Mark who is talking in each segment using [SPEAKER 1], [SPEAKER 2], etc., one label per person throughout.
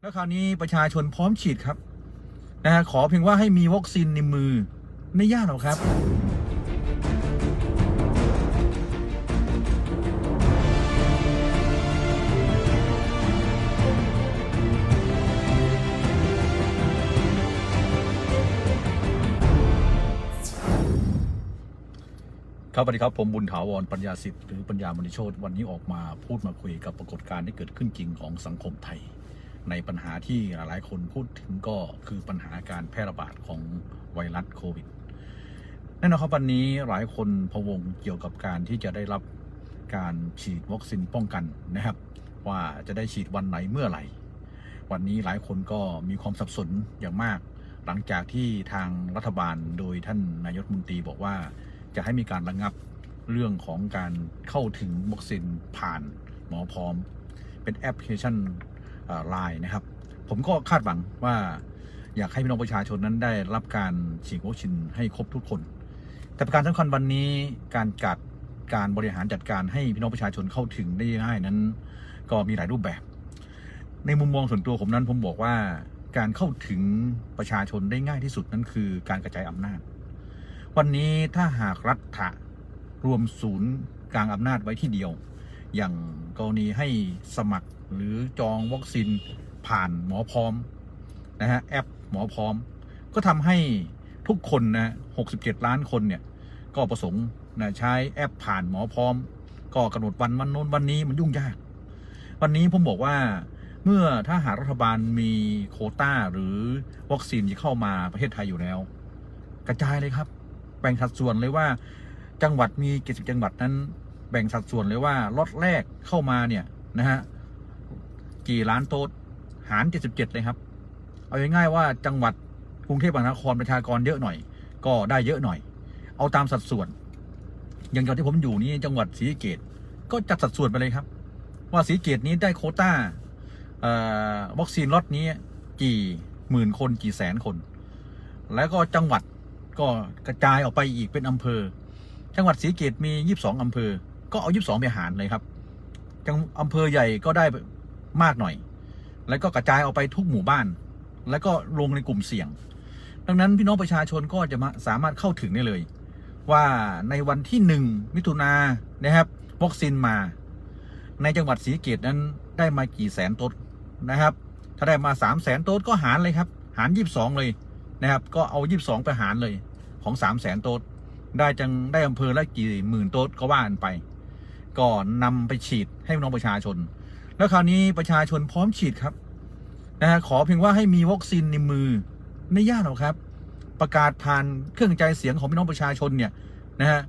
[SPEAKER 1] แล้วคราวนี้ประชาชนพร้อมฉีดครับนะฮะขอเพียงว่าให้มีวัคซีนในมือไม่ยากหรอกครับ ครับสวัสดีครับ ผมบุญถาวรปัญญาสิทธิ์หรือปัญญามณิโชตวันนี้ออกมาพูดมาคุยกับปรากฏการณ์ที่เกิดขึ้นจริงของสังคมไทย ในปัญหาที่หลายๆคนพูดถึงก็คือปัญหาการแพร่ระบาดของไวรัสโควิดแน่นอนครับวันนี้หลายคนพะวงเกี่ยวกับการที่จะได้รับการฉีดวัคซีนป้องกันนะครับ ว่าจะได้ฉีดวันไหนเมื่อไหร่ วันนี้หลายคนก็มีความสับสนอย่างมาก หลังจากที่ทางรัฐบาลโดยท่านนายกมนตรีบอกว่าจะให้มีการระงับเรื่องของการเข้าถึงวัคซีนผ่านหมอพร้อม เป็นแอปพลิเคชัน ไลน์นะครับ ผมก็คาดหวังว่าอยากให้พี่น้องประชาชนนั้นได้รับการฉีดวัคซีนให้ครบทุกคน แต่ประการสำคัญวันนี้การจัดการบริหารจัดการให้พี่น้องประชาชนเข้าถึงได้ง่ายนั้น ก็มีหลายรูปแบบ ในมุมมองส่วนตัวผมนั้นผมบอกว่าการเข้าถึงประชาชนได้ง่ายที่สุดนั้นคือการกระจายอำนาจ วันนี้ถ้าหากรัฐะรวมศูนย์กลางอำนาจไว้ที่เดียว อย่างกรณีให้สมัคร หรือจองวัคซีนผ่านหมอพร้อมนะฮะแอปหมอพร้อม ก็ทำให้ทุกคนนะ67 ล้านคนเนี่ยก็ประสงค์นะใช้แอปผ่านหมอพร้อม ก็กำหนดวันวันโน้นวันนี้มันยุ่งยาก วันนี้ผมบอกว่าเมื่อถ้าหากรัฐบาลมีโคต้าหรือวัคซีนที่เข้ามาประเทศไทยอยู่แล้ว กระจายเลยครับ แบ่งสัดส่วนเลยว่าจังหวัดมี 70 จังหวัดนั้น แบ่งสัดส่วนเลยว่าล็อตแรกเข้ามาเนี่ยนะฮะ กี่ล้านโต๊ดหาร 77 เลยครับ เอาง่ายๆว่าจังหวัดกรุงเทพมหานครประชากรเยอะหน่อย ก็ได้เยอะหน่อย เอาตามสัดส่วน อย่างจังหวัดที่ผมอยู่นี่จังหวัดศรีเกดก็จัดสัดส่วนไปเลยครับ ว่าศรีเกดนี้ได้โคต้าวัคซีนล็อตนี้กี่หมื่นคนกี่แสนคน แล้วก็จังหวัดก็กระจายออกไปอีกเป็นอำเภอ จังหวัดศรีเกตมี 22 อำเภอ ก็เอา 22 ไปหารเลยครับ จังอำเภอใหญ่ก็ได้ มากหน่อย แล้วก็กระจายออกไปทุกหมู่บ้าน แล้วก็ลงในกลุ่มเสี่ยง ดังนั้นพี่น้องประชาชนก็จะมาสามารถเข้าถึงได้เลย ว่าในวันที่หนึ่งมิถุนายนนะครับวัคซีนมา ในจังหวัดศรีเกตนั้นได้มากี่แสนโต๊ดนะครับ ถ้าได้มา3 0 0แสนโต๊ดก็หารเลยครับ หาร 22 เลยนะครับ ก็เอา 22 ไปหารเลยของ 3 0 0แสนโต๊ดได้จังได้อำเภอละกี่หมื่นโต๊ดก็ว่ากันไปก็นำไปฉีดให้พี่น้องประชาชน แล้วคราวนี้ประชาชนพร้อมฉีดครับนะฮะขอเพียงว่าให้มีวัคซีนในมือไม่ยากหรอกครับ ประกาศผ่านเครื่องกระจเสียงของพี่น้องประชาชนเนี่ยนะฮะ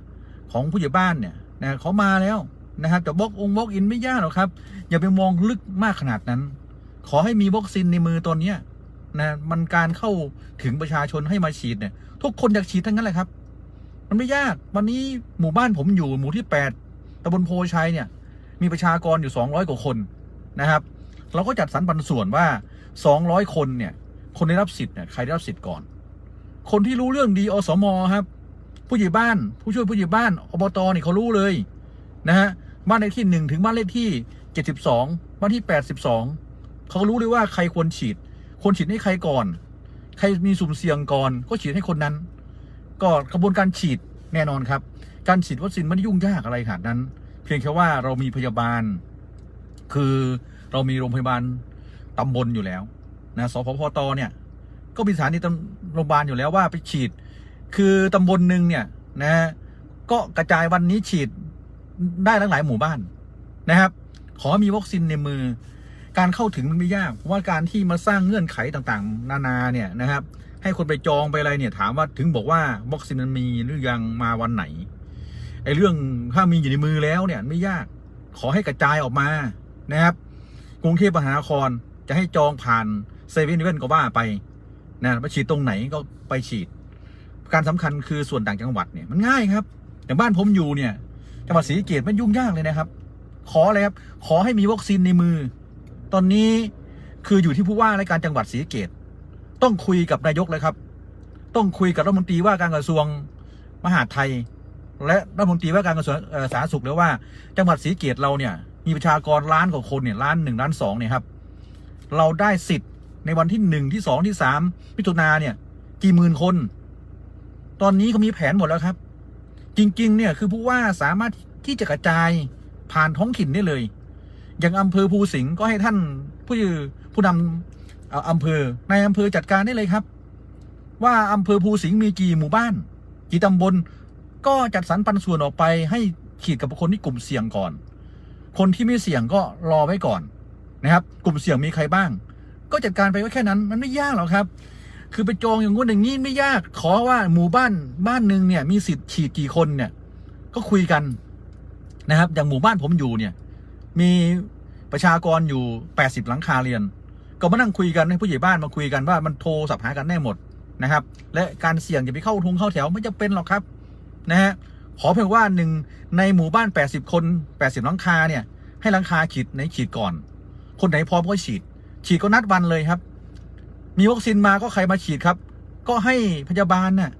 [SPEAKER 1] ของผู้ใหญ่บ้านเนี่ยนะเขามาแล้วนะครับแต่บล็อกองบล็อกอินไม่ยากหรอกครับ อย่าไปมองลึกมากขนาดนั้น ขอให้มีวัคซีนในมือตอนเนี้ยนะมันการเข้าถึงประชาชนให้มาฉีดเนี่ย ทุกคนอยากฉีดทั้งนั้นแหละครับ มันไม่ยากวันนี้หมู่บ้านผมอยู่หมู่ที่แปดตำบลโพชัยเนี่ย มีประชากรอยู่สองร้อยกว่าคน นะครับ เราก็จัดสรรปันส่วนว่าสองร้อยคนเนี่ย คนได้รับสิทธิ์เนี่ยใครได้รับสิทธิ์ก่อน คนที่รู้เรื่องดีอสมครับ ผู้ใหญ่บ้าน ผู้ช่วยผู้ใหญ่บ้านอบตเนี่ยเขารู้เลยนะฮะบ้านเลขที่หนึ่งถึงบ้านเลขที่เจ็ดสิบสองบ้านที่แปดสิบสองเขารู้เลยว่าใครควรฉีดควรฉีดให้ใครก่อน ใครมีสุ่มเสี่ยงก่อนก็ฉีดให้คนนั้น ก็กระบวนการฉีดแน่นอนครับ การฉีดวัคซีนไม่ได้ยุ่งยากอะไรขนาดนั้น เพียงแค่ว่าเรามีพยาบาล คือ เรามีโรงพยาบาลตำบลอยู่แล้วนะสพพตเนี่ย ก็มีสถานีตำโรงพยาบาลอยู่แล้วว่าไปฉีด คือตำบลหนึ่งเนี่ยนะก็กระจายวันนี้ฉีดได้หลายหลายหมู่บ้านนะครับ ขอมีวัคซีนในมือ การเข้าถึงมันไม่ยากเพราะว่าการที่มาสร้างเงื่อนไขต่างๆ นานาเนี่ยนะครับ ให้คนไปจองไปอะไรเนี่ย ถามว่าถึงบอกว่าวัคซีนมันมีหรือยังมาวันไหนไอ้เรื่องถ้ามีอยู่ในมือแล้วเนี่ยไม่ยาก ขอให้กระจายออกมานะครับ กรุงเทพมหานครจะให้จองผ่านเซเว่นเว่นก็ว่าไปนะไปฉีดตรงไหนก็ไปฉีด การสำคัญคือส่วนต่างจังหวัดเนี่ยมันง่ายครับอย่างบ้านผมอยู่เนี่ยจังหวัดศรีสะเกษมันยุ่งยากเลยนะครับ ขอเลยครับ ขอให้มีวัคซีนในมือ ตอนนี้คืออยู่ที่ผู้ว่าราชการจังหวัดศรีสะเกษต้องคุยกับนายกเลยครับ ต้องคุยกับรัฐมนตรีว่าการกระทรวงมหาดไทย และรัฐมนตรีว่าการกระทรวงสาธารณสุขแล้วว่า จังหวัดศรีสะเกษเราเนี่ย มีประชากรล้านกว่าคนเนี่ยล้านหนึ่งล้านสองเนี่ยครับ เราได้สิทธิ์ในวันที่หนึ่งที่สองที่สามมิถุนาเนี่ย กี่หมื่นคน ตอนนี้เขามีแผนหมดแล้วครับ จริง ๆ เนี่ยคือผู้ว่าสามารถที่จะกระจายผ่านท้องถิ่นได้เลย อย่างอำเภอภูสิงห์ก็ให้ท่านผู้ผู้นำเอ่ออำเภอในอำเภอจัดการได้เลยครับ ว่าอำเภอภูสิงห์มีกี่หมู่บ้าน กี่ตำบล ก็จัดสรรปันส่วนออกไปให้ขีดกับคนที่กลุ่มเสี่ยงก่อน คนที่ไม่เสี่ยงก็รอไว้ก่อนนะครับ กลุ่มเสี่ยงมีใครบ้าง ก็จัดการไปไว้แค่นั้น มันไม่ยากหรอกครับ คือไปจองอย่างงู้นอย่างนี้ไม่ยาก ขอว่าหมู่บ้านบ้านหนึ่งเนี่ยมีสิทธิ์ฉีดกี่คนเนี่ย ก็คุยกันนะครับ อย่างหมู่บ้านผมอยู่เนี่ย มีประชากรอยู่ 80 หลังคาเรือนก็มานั่งคุยกันให้ผู้ใหญ่บ้านมาคุยกันว่ามันโทรสับหากันได้หมดนะครับ และการเสี่ยงอย่าไปเข้าทุงเข้าแถวไม่จะเป็นหรอกครับนะฮะ ขอเพียงว่าหนึ่งในหมู่บ้าน 80 คน 80หลังคาเนี่ย ให้หลังคาฉีดในฉีดก่อน คนไหนพร้อมก็ฉีด ฉีดก็นัดวันเลยครับ มีวัคซีนมาก็ใครมาฉีดครับ ก็ให้พยาบาลน่ะ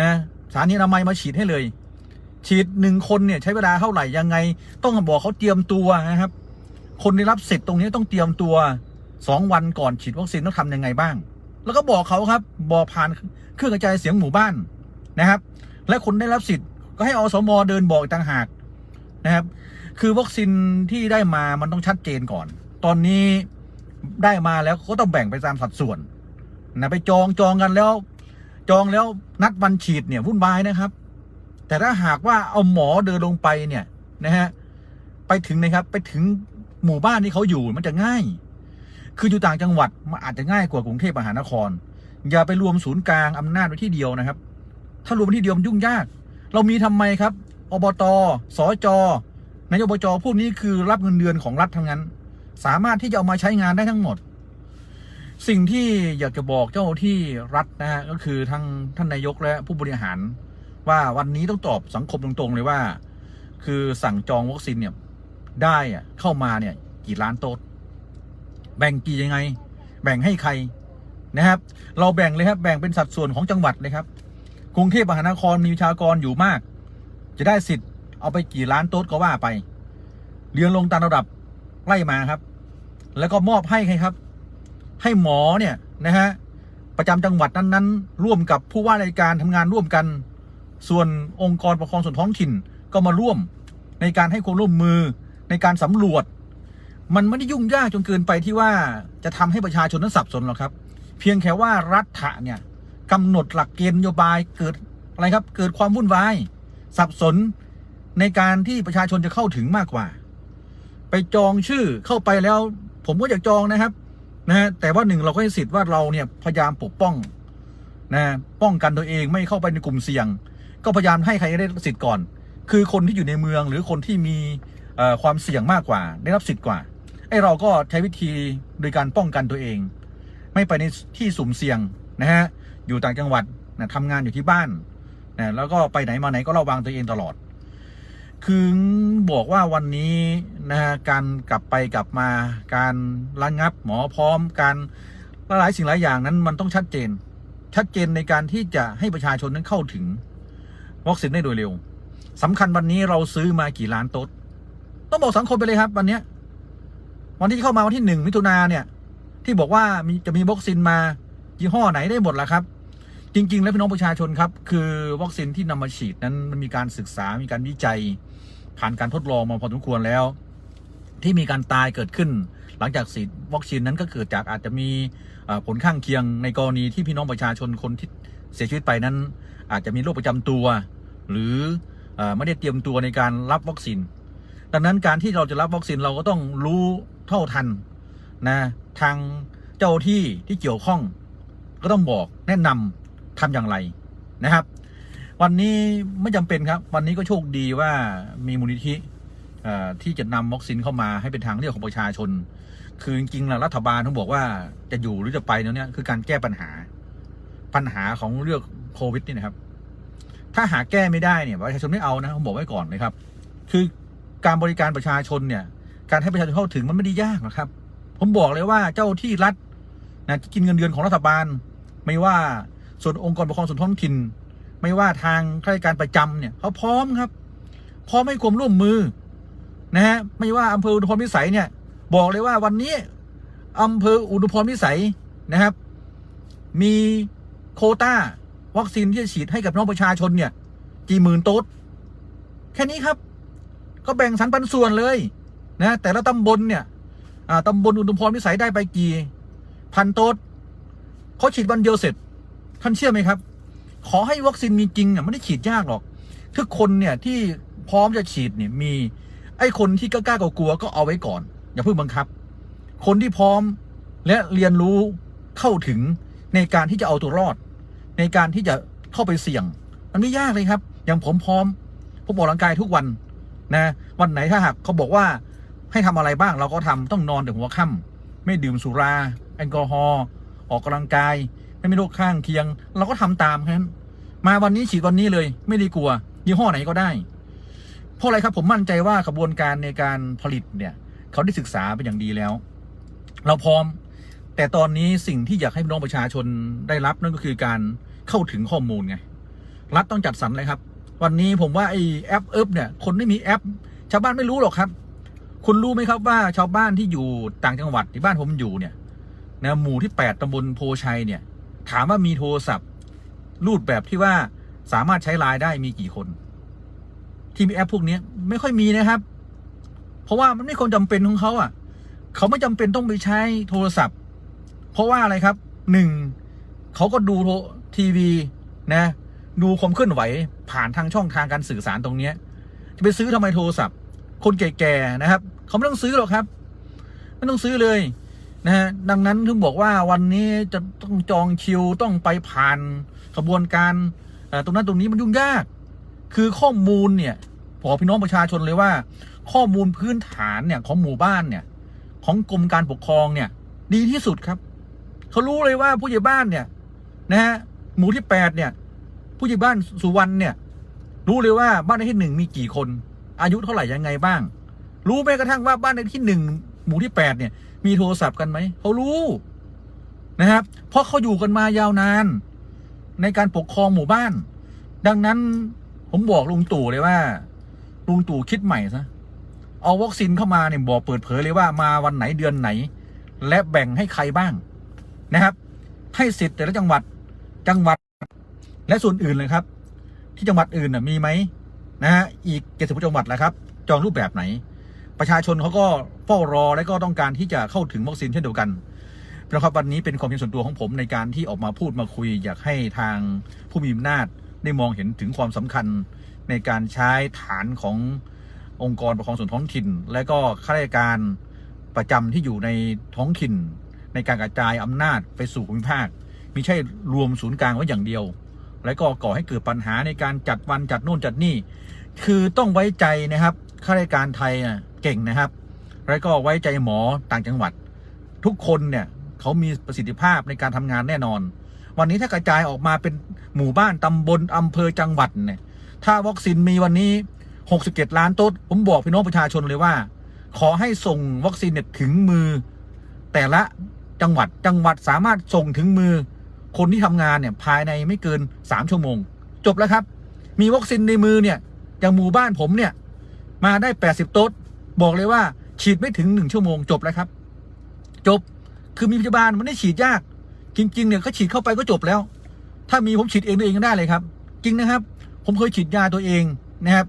[SPEAKER 1] นะสถานีอนามัยมาฉีดให้เลย ฉีดหนึ่งคนเนี่ยใช้เวลาเท่าไหร่ยังไง ต้องบอกเขาเตรียมตัวนะครับ คนได้รับสิทธิ์ตรงนี้ต้องเตรียมตัวสองวันก่อนฉีดวัคซีนต้องทำยังไงบ้าง แล้วก็บอกเขาครับ บอกผ่านเครื่องกระจายเสียงหมู่บ้านนะครับ และคนได้รับสิทธิ์ ก็ให้อสมเดินบอกต่างหากนะครับ คือวัคซีนที่ได้มามันต้องชัดเจนก่อน ตอนนี้ได้มาแล้วก็ต้องแบ่งไปตามสัดส่วนนะไปจองจองกันแล้ว จองแล้วนัดวันฉีดเนี่ยวุ่นวายนะครับ แต่ถ้าหากว่าเอาหมอเดินลงไปเนี่ยนะฮะไปถึงนะครับไปถึงหมู่บ้านที่เขาอยู่มันจะง่าย คืออยู่ต่างจังหวัดมันอาจจะง่ายกว่ากรุงเทพมหานคร อย่าไปรวมศูนย์กลางอำนาจไว้ที่เดียวนะครับ ถ้ารวมที่เดียวมันยุ่งยาก เรามีทำไมครับอบตสจนายกอบจพวกนี้คือรับเงินเดือนของรัฐทั้งนั้น สามารถที่จะเอามาใช้งานได้ทั้งหมด สิ่งที่อยากจะบอกเจ้าที่รัฐนะฮะก็คือทั้งท่านนายกและผู้บริหาร ว่าวันนี้ต้องตอบสังคมตรงๆเลยว่า คือสั่งจองวัคซีนเนี่ยได้อะเข้ามาเนี่ยกี่ล้านโต๊ดแบ่งกี่ยังไง แบ่งให้ใครนะครับ เราแบ่งเลยครับแบ่งเป็นสัดส่วนของจังหวัดเลยครับ กรุงเทพมหานครมีประชากรอยู่มาก จะได้สิทธิ์เอาไปกี่ล้านโต๊ดก็ว่าไปเรียงลงตามระดับไล่มาครับ แล้วก็มอบให้ใครครับ ให้หมอเนี่ยนะฮะประจำจังหวัดนั้นๆ ร่วมกับผู้ว่าราชการทำงานร่วมกัน ส่วนองค์กรปกครองส่วนท้องถิ่นก็มาร่วมในการให้ความร่วมมือในการสำรวจ มันไม่ได้ยุ่งยากจนเกินไปที่ว่าจะทำให้ประชาชนนั้นสับสนหรอกครับ เพียงแค่ว่ารัฐะเนี่ย กำหนดหลักเกณฑ์นโยบายเกิดอะไรครับ เกิดความวุ่นวาย สับสนในการที่ประชาชนจะเข้าถึงมากกว่า ไปจองชื่อเข้าไปแล้ว ผมก็อยากจองนะครับนะฮะแต่ว่าหนึ่งเราก็ให้สิทธิ์ว่าเราเนี่ยพยายามปกป้องนะป้องกันตัวเองไม่เข้าไปในกลุ่มเสี่ยง ก็พยายามให้ใครได้สิทธิ์ก่อน คือคนที่อยู่ในเมืองหรือคนที่มีความเสี่ยงมากกว่า ได้รับสิทธิ์กว่าไอ้เราก็ใช้วิธีโดยการป้องกันตัวเอง ไม่ไปในที่สุ่มเสี่ยงนะฮะ อยู่ต่างจังหวัดนะทำงานอยู่ที่บ้านนะแล้วก็ไปไหนมาไหนก็ระวังตัวเองตลอด คือบอกว่าวันนี้นะฮะการกลับไปกลับมาการระงับหมอพร้อมการหลายสิ่งหลายอย่างนั้นมันต้องชัดเจน ชัดเจนในการที่จะให้ประชาชนนั้นเข้าถึงวัคซีนได้โดยเร็วสำคัญวันนี้เราซื้อมากี่ล้านโต๊ดต้องบอกสังคมไปเลยครับ วันนี้วันที่เข้ามาวันที่หนึ่งมิถุนาเนี่ย ที่บอกว่ามีจะมีวัคซีนมายี่ห้อไหนได้หมดล่ะครับ จริง ๆ แล้วพี่น้องประชาชนครับ คือวัคซีนที่นำมาฉีดนั้นมันมีการศึกษา มีการวิจัย ผ่านการทดลองมาพอสมควรแล้ว ที่มีการตายเกิดขึ้น หลังจากฉีดวัคซีนนั้นก็เกิดจากอาจจะมีผลข้างเคียงในกรณีที่พี่น้องประชาชนคนที่เสียชีวิตไปนั้น อาจจะมีโรคประจำตัว หรือเออไม่ได้เตรียมตัวในการรับวัคซีน ดังนั้นการที่เราจะรับวัคซีนเราก็ต้องรู้เท่าทันนะทางเจ้าที่ที่เกี่ยวข้อง ก็ต้องบอกแนะนำ ทำอย่างไรนะครับ วันนี้ไม่จำเป็นครับ วันนี้ก็โชคดีว่ามีมูลนิธิที่จะนำวัคซีนเข้ามาให้เป็นทางเลือกของประชาชน คือจริงๆแล้วรัฐบาลต้องบอกว่าจะอยู่หรือจะไปเนี่ยคือการแก้ปัญหา ปัญหาของเรื่องโควิดนี่นะครับ ถ้าหาแก้ไม่ได้เนี่ยประชาชนไม่เอานะผมบอกไว้ก่อนนะครับ คือการบริการประชาชนเนี่ย การให้ประชาชนเข้าถึงมันไม่ได้ยากหรอกครับ ผมบอกเลยว่าเจ้าที่รัฐนะที่กินเงินเดือนของรัฐบาล ไม่ว่า ส่วนองค์กรปกครองส่วนท้องถิ่น ไม่ว่าทางข้าราชการประจำเนี่ยเขาพร้อมครับ พร้อมให้ความร่วมมือนะฮะไม่ว่าอำเภออุทุมพิสัยเนี่ย บอกเลยว่าวันนี้อำเภออุดมพรพิสัยนะครับ มีโคต้าวัคซีนที่จะฉีดให้กับน้องประชาชนเนี่ยกี่หมื่นโต๊ดแค่นี้ครับ ก็แบ่งสรรปันส่วนเลยนะแต่ละตำบลเนี่ยอ่าตำบลอุดมพรพิสัยได้ไปกี่ พันโต๊ดเขาฉีดวันเดียวเสร็จ ท่านเชื่อไหมครับ ขอให้วัคซีนมีจริงอะไม่ได้ฉีดยากหรอก ทุกคนเนี่ยที่พร้อมจะฉีดเนี่ยมี ไอ้คนที่กล้ากลัวก็เอาไว้ก่อน อย่าเพิ่งบังคับ คนที่พร้อมและเรียนรู้เข้าถึงในการที่จะเอาตัวรอด ในการที่จะเข้าไปเสี่ยง มันไม่ยากเลยครับ อย่างผมพร้อมผมออกกำลังกายทุกวันนะวันไหนถ้าหากเขาบอกว่าให้ทำอะไรบ้างเราก็ทำต้องนอนแต่หัวค่ำไม่ดื่มสุรา แอลกอฮอล์ออกกำลังกาย ไม่มีโรคข้างเคียง เราก็ทำตามครับมาวันนี้ฉีดวันนี้เลย ไม่ได้กลัวยี่ห้อไหนก็ได้ เพราะอะไรครับผมมั่นใจว่ากระบวนการในการผลิตเนี่ย เขาได้ศึกษาเป็นอย่างดีแล้ว เราพร้อม แต่ตอนนี้สิ่งที่อยากให้พี่น้องประชาชนได้รับนั่นก็คือการเข้าถึงข้อมูลไงรัฐต้องจัดสรรเลยครับ วันนี้ผมว่าไอ้แอปเอิบเนี่ย คนไม่มีแอป ชาวบ้านไม่รู้หรอกครับ คุณรู้ไหมครับว่าชาวบ้านที่อยู่ต่างจังหวัดที่บ้านผมอยู่เนี่ยนะหมู่ที่แปดตำบลโพชัยเนี่ย ถามว่ามีโทรศัพท์รูดแบบที่ว่าสามารถใช้ไลน์ได้มีกี่คน ที่มีแอปพวกนี้ไม่ค่อยมีนะครับ เพราะว่ามันไม่คนจำเป็นของเขาอะ เขาไม่จำเป็นต้องไปใช้โทรศัพท์ เพราะว่าอะไรครับหนึ่งเขาก็ดูโทรทีวีนะ ดูความเคลื่อนไหว ผ่านทางช่องทางการสื่อสารตรงเนี้ยจะไปซื้อทำไมโทรศัพท์ คนแก่ๆนะครับ เขาไม่ต้องซื้อหรอกครับ ไม่ต้องซื้อเลย นะฮะดังนั้นถึงบอกว่าวันนี้จะต้องจองคิวต้องไปผ่านกระบวนการตรงนั้นตรงนี้มันยุ่งยาก คือข้อมูลเนี่ยบอกพี่น้องประชาชนเลยว่า ข้อมูลพื้นฐานเนี่ยของหมู่บ้านเนี่ย ของกรมการปกครองเนี่ย ดีที่สุดครับเขารู้เลยว่าผู้ใหญ่บ้านเนี่ยนะฮะหมู่ที่แปดเนี่ย ผู้ใหญ่บ้านสุวรรณเนี่ย รู้เลยว่าบ้านเลขที่หนึ่งมีกี่คน อายุเท่าไหร่ยังไงบ้าง รู้แม้กระทั่งว่าบ้านเลขที่หนึ่งหมู่ที่แปดเนี่ย มีโทรศัพท์กันไหมเขารู้นะครับ เพราะเขาอยู่กันมายาวนาน ในการปกครองหมู่บ้าน ดังนั้นผมบอกลุงตู่เลยว่า ลุงตู่คิดใหม่ซะเอาวัคซีนเข้ามาเนี่ยบอกเปิดเผยเลยว่ามาวันไหนเดือนไหน และแบ่งให้ใครบ้างนะครับ ให้สิทธิ์แต่ละจังหวัดจังหวัด และส่วนอื่นเลยครับ ที่จังหวัดอื่นน่ะมีไหมนะฮะอีกเจ็ดสิบจังหวัดแหละครับ จองรูปแบบไหน ประชาชนเขาก็เฝ้ารอและก็ต้องการที่จะเข้าถึงวัคซีนเช่นเดียวกันนะครับวันนี้เป็นความเห็นส่วนตัวของผมในการที่ออกมาพูดมาคุย อยากให้ทางผู้มีอำนาจได้มองเห็นถึงความสำคัญในการใช้ฐานขององค์กรปกครองส่วนท้องถิ่น และก็ข้าราชการประจำที่อยู่ในท้องถิ่น ในการกระจายอำนาจไปสู่ภูมิภาคมิใช่รวมศูนย์กลางไว้อย่างเดียว และก็ก่อให้เกิดปัญหาในการจัดวันจัดโน่นจัดนี่ คือต้องไว้ใจนะครับข้าราชการไทยน่ะเก่งนะครับ แล้วก็ไว้ใจหมอต่างจังหวัด ทุกคนเนี่ยเขามีประสิทธิภาพในการทำงานแน่นอน วันนี้ถ้ากระจายออกมาเป็นหมู่บ้านตำบลอำเภอจังหวัดเนี่ย ถ้าวัคซีนมีวันนี้ 67 ล้านโต๊ดผมบอกพี่น้องประชาชนเลยว่า ขอให้ส่งวัคซีนเนี่ยถึงมือ แต่ละจังหวัดจังหวัดสามารถส่งถึงมือ คนที่ทำงานเนี่ยภายในไม่เกิน 3 ชั่วโมง จบแล้วครับ มีวัคซีนในมือเนี่ยอย่างหมู่บ้านผมเนี่ยมาได้ 80 โต๊ด บอกเลยว่า ฉีดไม่ถึง1ชั่วโมงจบแล้วครับ จบคือมีพยาบาลมันได้ฉีดยาก จริง ๆ เนี่ยก็ฉีดเข้าไปก็จบแล้ว ถ้ามีผมฉีดเองตัวเองก็ได้เลยครับ จริงนะครับ ผมเคยฉีดยาตัวเองนะครับ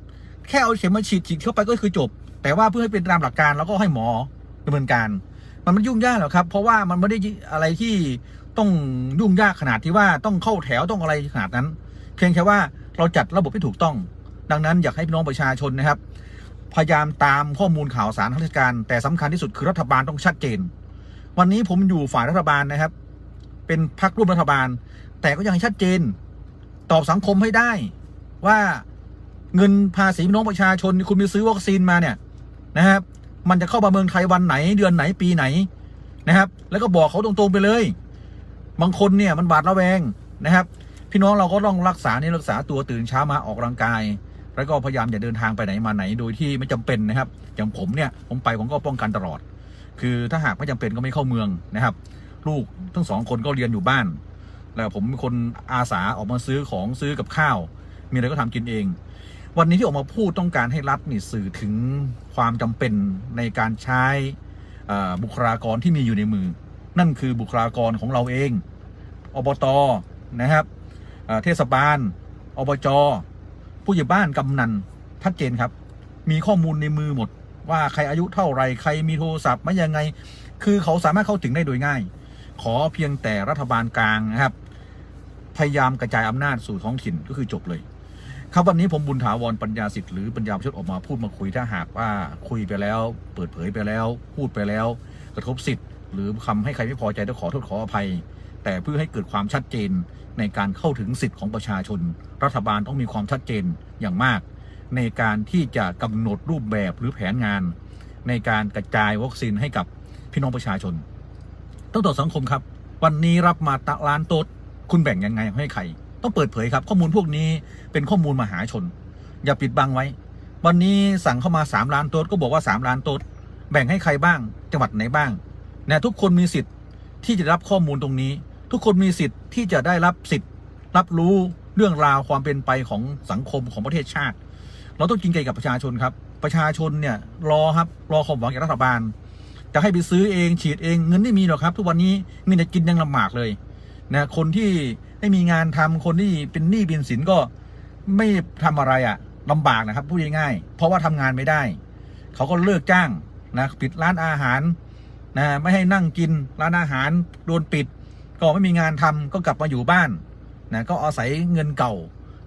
[SPEAKER 1] แค่เอาเข็มมาฉีดฉีดเข้าไปก็คือจบ แต่ว่าเพื่อให้เป็นตามหลักการแล้วก็ให้หมอดำเนินการ มันมันยุ่งยากหรอกครับ เพราะว่ามันไม่ได้อะไรที่ต้องยุ่งยากขนาดที่ว่าต้องเข้าแถวต้องอะไรขนาดนั้น เพียงแค่ว่าเราจัดระบบให้ถูกต้อง ดังนั้นอยากให้พี่น้องประชาชนนะครับ พยายามตามข้อมูลข่าวสารทางราชการ แต่สำคัญที่สุดคือรัฐบาลต้องชัดเจน วันนี้ผมอยู่ฝ่ายรัฐบาลนะครับ เป็นพรรคร่วมรัฐบาล แต่ก็ยังชัดเจน ตอบสังคมให้ได้ว่าเงินภาษีน้องประชาชนคุณไปซื้อวัคซีนมาเนี่ยนะครับ มันจะเข้ามาเมืองไทยวันไหน เดือนไหนปีไหนนะครับ แล้วก็บอกเขาตรงๆไปเลย บางคนเนี่ยมันบาดระแวงนะครับ พี่น้องเราก็ต้องรักษานี่รักษาตัวตื่นเช้ามาออกกำลังกาย แล้วก็พยายามอย่าเดินทางไปไหนมาไหนโดยที่ไม่จำเป็นนะครับ อย่างผมเนี่ยผมไปผมก็ป้องกันตลอด คือถ้าหากไม่จำเป็นก็ไม่เข้าเมืองนะครับ ลูกทั้งสองคนก็เรียนอยู่บ้าน แล้วผมเป็นคนอาสาออกมาซื้อของซื้อกับข้าว มีอะไรก็ทำกินเอง วันนี้ที่ออกมาพูดต้องการให้รัฐนี่สื่อถึงความจำเป็นในการใช้บุคลากรที่มีอยู่ในมือ นั่นคือบุคลากรของเราเองอบตนะครับเทศบาลอบจ ผู้ใหญ่บ้านกำนันชัดเจนครับ มีข้อมูลในมือหมด ว่าใครอายุเท่าไรใครมีโทรศัพท์มายังไง คือเขาสามารถเข้าถึงได้โดยง่าย ขอเพียงแต่รัฐบาลกลางนะครับ พยายามกระจายอำนาจสู่ท้องถิ่นก็คือจบเลย ครับวันนี้ผมบุญถาวรปัญญาสิทธิ์หรือปัญญาประชดออกมาพูดมาคุยถ้าหากว่าคุยไปแล้ว เปิดเผยไปแล้ว พูดไปแล้ว กระทบสิทธิ์ หรือคำให้ใครไม่พอใจต้องขอโทษขออภัย แต่เพื่อให้เกิดความชัดเจน ในการเข้าถึงสิทธิ์ของประชาชน รัฐบาลต้องมีความชัดเจนอย่างมาก ในการที่จะกำหนดรูปแบบหรือแผนงาน ในการกระจายวัคซีนให้กับพี่น้องประชาชน ต้องตรวจสังคมครับ วันนี้รับมาตะล้านโต๊ดคุณแบ่งยังไงให้ใคร ต้องเปิดเผยครับ ข้อมูลพวกนี้เป็นข้อมูลมหาชน อย่าปิดบังไว้ วันนี้สั่งเข้ามา 3 ล้านโต๊ดก็บอกว่า 3 ล้านโต๊ดแบ่งให้ใครบ้าง จังหวัดไหนบ้างนะทุกคนมีสิทธิ์ที่จะรับข้อมูลตรงนี้ ทุกคนมีสิทธิ์ที่จะได้รับสิทธิ์ รับรู้เรื่องราวความเป็นไปของสังคมของประเทศชาติ เราต้องจริงใจกับประชาชนครับ ประชาชนเนี่ยรอครับรอความหวังจากรัฐบาล จะให้ไปซื้อเองฉีดเองเงินไม่มีหรอกครับ ทุกวันนี้เงินจะกินยังลำบากเลยนะคนที่ไม่มีงานทำคนที่เป็นหนี้เป็นสินก็ไม่ทำอะไรอะ่ะลำบากนะครับพูดง่ายๆเพราะว่าทำงานไม่ได้ เขาก็เลิกจ้างนะปิดร้านอาหารนะไม่ให้นั่งกินร้านอาหารโดนปิด ก็ไม่มีงานทำก็กลับมาอยู่บ้านนะก็อาศัยเงินเก่า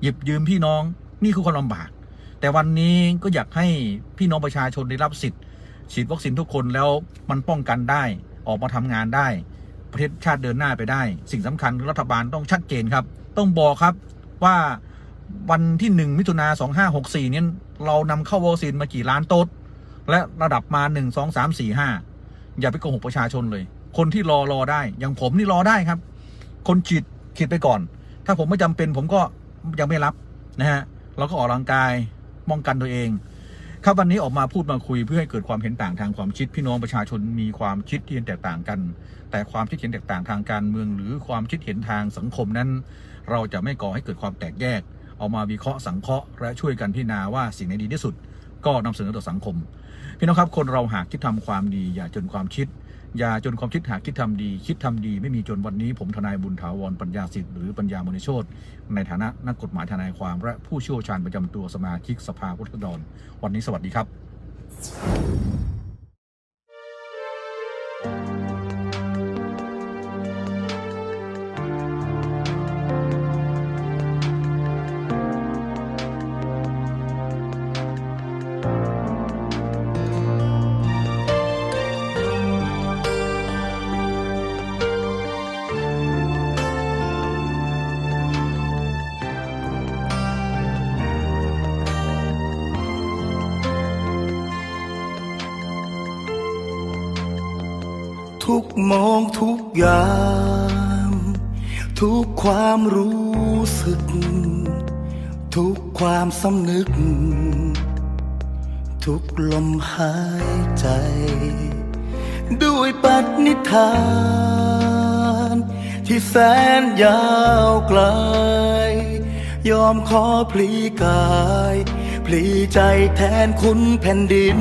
[SPEAKER 1] หยิบยืมพี่น้องนี่คือความลำบาก แต่วันนี้ก็อยากให้พี่น้องประชาชนได้รับสิทธิ์ ฉีดวัคซีนทุกคนแล้วมันป้องกันได้ออกมาทำงานได้ ประเทศชาติเดินหน้าไปได้ สิ่งสำคัญรัฐบาลต้องชัดเจนครับ ต้องบอกครับว่าวันที่หนึ่งมิถุนาสองห้าหกสี่นี้เรานำเข้าวัคซีนมากี่ล้านโต๊ดและระดับมาหนึ่งสองสามสี่ห้าอย่าไปโกหกประชาชนเลย คนที่รอรอได้ อย่างผมนี่รอได้ครับ คนฉีดฉีดไปก่อน ถ้าผมไม่จำเป็นผมก็ยังไม่รับนะฮะเราก็ออกกำลังกายป้องกันตัวเอง ครับวันนี้ออกมาพูดมาคุยเพื่อให้เกิดความเห็นต่างทางความคิดพี่น้องประชาชนมีความคิดที่เห็นแตกต่างกัน แต่ความคิดเห็นแตกต่างทางการเมือง หรือความคิดเห็นทางสังคมนั้น เราจะไม่ก่อให้เกิดความแตกแยกเอามาวิเคราะห์สังเคราะห์และช่วยกันพิจารณาว่าสิ่งไหนดีที่สุด ก็นำเสนอต่อสังคม พี่น้องครับคนเราหากคิดทำความดีอย่าจนความคิด อย่าจนความคิดหากคิดทำดี คิดทำดีไม่มีจนวันนี้ผมทนายบุญถาวรปัญญาสิทธิ์หรือปัญญามณีโชตในฐานะนักกฎหมายทนายความ และผู้เชี่ยวชาญประจำตัวสมาชิกสภาพุทธดรวันนี้สวัสดีครับ
[SPEAKER 2] ทุกมองทุกอย่างทุกความรู้สึก ทุกความสำนึก ทุกลมหายใจ ด้วยปณิธาน ที่แสนยาวไกล ยอมขอพลีกาย พลีใจแทนคุณแผ่นดิน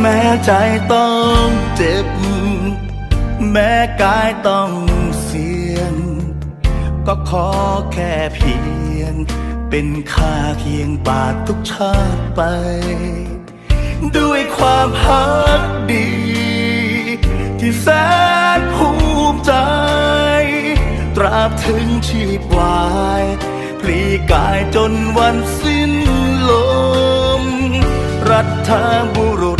[SPEAKER 2] แม้ใจต้องเจ็บ แม้กายต้องเสี่ยง ก็ขอแค่เพียง เป็นค่าเคียงบาททุกชาติไป ด้วยความพักดี ที่แสนภูมิใจ ตราบถึงชีพวายพลีกายจนวันสิ้นลม รัฐบุรุษ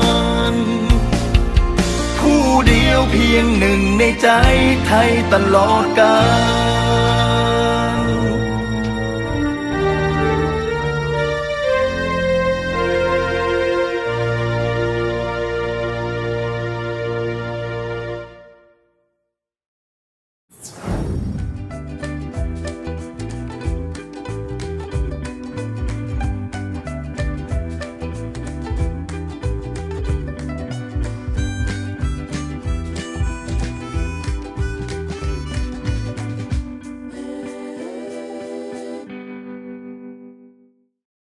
[SPEAKER 2] ใจไทยตลอดกาล